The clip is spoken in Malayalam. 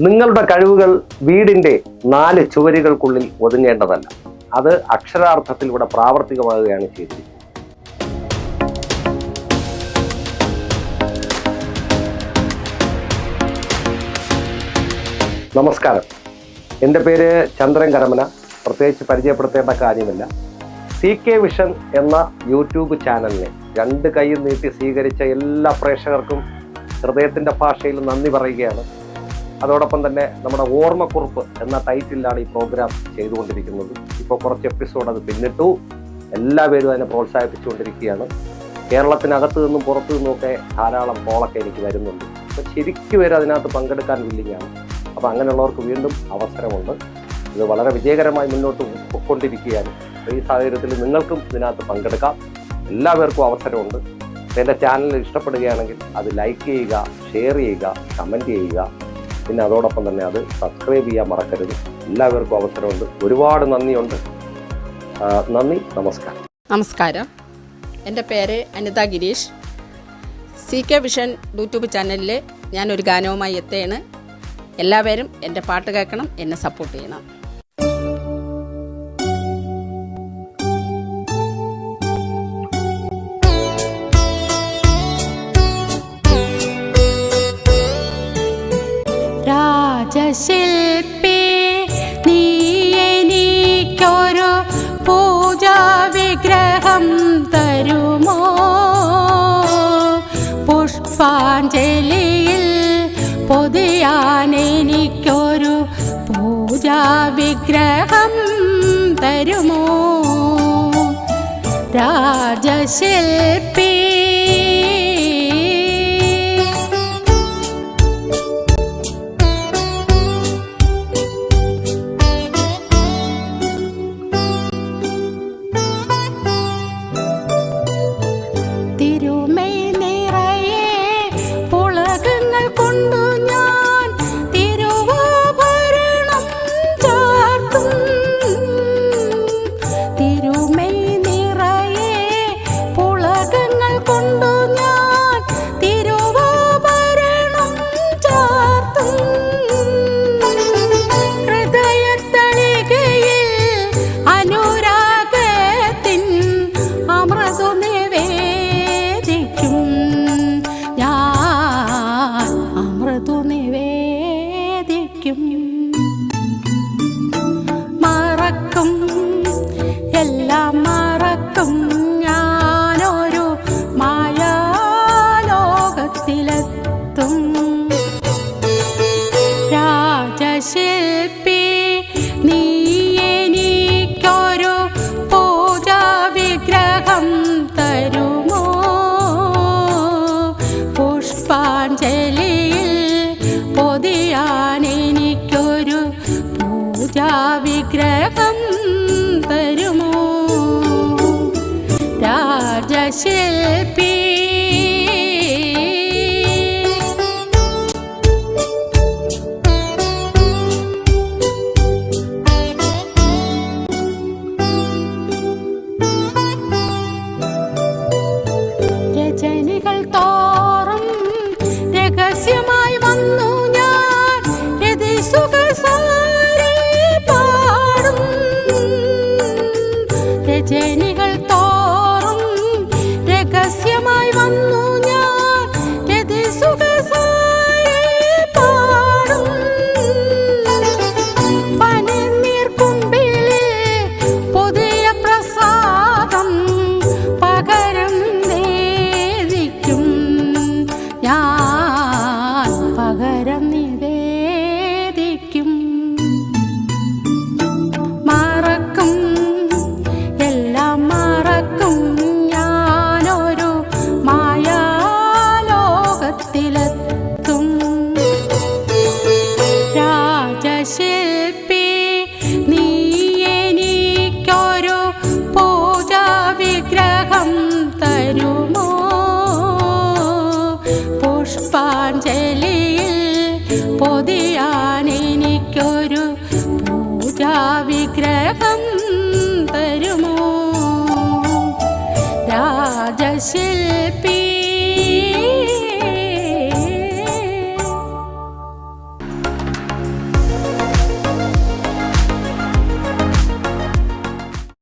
നിങ്ങളുടെ കഴിവുകൾ വീടിന്റെ നാല് ചുവരുകൾക്കുള്ളിൽ ഒതുങ്ങേണ്ടതല്ല. അത് അക്ഷരാർത്ഥത്തിൽ ഇവിടെ പ്രാവർത്തികമാകുകയാണ് ചെയ്തിരിക്കുന്നത് നമസ്കാരം. എന്റെ പേര് ചന്ദ്രൻ കരമന. പ്രത്യേകിച്ച് പരിചയപ്പെടുത്തേണ്ട കാര്യമില്ല. സി കെ വിഷൻ എന്ന യൂട്യൂബ് ചാനലിനെ രണ്ട് കൈ നീട്ടി സ്വീകരിച്ച എല്ലാ പ്രേക്ഷകർക്കും ഹൃദയത്തിന്റെ ഭാഷയിൽ നന്ദി പറയുകയാണ്. അതോടൊപ്പം തന്നെ നമ്മുടെ ഓർമ്മക്കുറിപ്പ് എന്ന ടൈറ്റിലാണ് ഈ പ്രോഗ്രാം ചെയ്തുകൊണ്ടിരിക്കുന്നത്. ഇപ്പോൾ കുറച്ച് എപ്പിസോഡ് അത് പിന്നിട്ടു. എല്ലാവരും അതിനെ പ്രോത്സാഹിപ്പിച്ചുകൊണ്ടിരിക്കുകയാണ്. കേരളത്തിനകത്ത് നിന്നും പുറത്തു നിന്നുമൊക്കെ ധാരാളം കോളൊക്കെ എനിക്ക് വരുന്നുണ്ട്. അപ്പോൾ ശരിക്കും പേര് അതിനകത്ത് പങ്കെടുക്കാൻ വില്ലിങ്ങാണ് അപ്പോൾ അങ്ങനെയുള്ളവർക്ക് വീണ്ടും അവസരമുണ്ട്. ഇത് വളരെ വിജയകരമായി മുന്നോട്ട് പൊയ്ക്കൊണ്ടിരിക്കുകയാണ് അപ്പോൾ ഈ സാഹചര്യത്തിൽ നിങ്ങൾക്കും ഇതിനകത്ത് പങ്കെടുക്കാം. എല്ലാവർക്കും അവസരമുണ്ട്. എന്റെ ചാനൽ ഇഷ്ടപ്പെടുകയാണെങ്കിൽ അത് ലൈക്ക് ചെയ്യുക ഷെയർ ചെയ്യുക കമന്റ് ചെയ്യുക. പിന്നെ അതോടൊപ്പം തന്നെ അത് സബ്സ്ക്രൈബ് ചെയ്യാൻ മറക്കരുത്. എല്ലാവർക്കും അവസരമുണ്ട്. ഒരുപാട് നന്ദിയുണ്ട്. നന്ദി നമസ്കാരം. നമസ്കാരം. എന്റെ പേര് Anitha Girish. C K vision YouTube ചാനലിൽ ഞാനൊരു ഗാനവുമായി എത്തുകയാണ്. എല്ലാവരും എന്റെ പാട്ട് കേൾക്കണം എന്നെ സപ്പോർട്ട് ചെയ്യണം. രാജശില്പി നീ എനിക്കൊരു പൂജാ വിഗ്രഹം തരുമോ? പുഷ്പാഞ്ജലിയിൽ പൊതിയാൻ എനിക്കൊരു പൂജാ വിഗ്രഹം തരുമോ? രാജശില്പി പുഷ്പാഞ്ജലിയിൽ എനിക്കൊരു പൂജാ വിഗ്രഹം തരുമോ? രാജശില്പി രാജശില്പി നീ എനിക്കൊരു പൂജാ വിഗ്രഹം തരുമോ? പുഷ്പാഞ്ജലിയിൽ പൊതിയാൻ എനിക്കൊരു പൂജാ വിഗ്രഹം തരുമോ? രാജശില്പി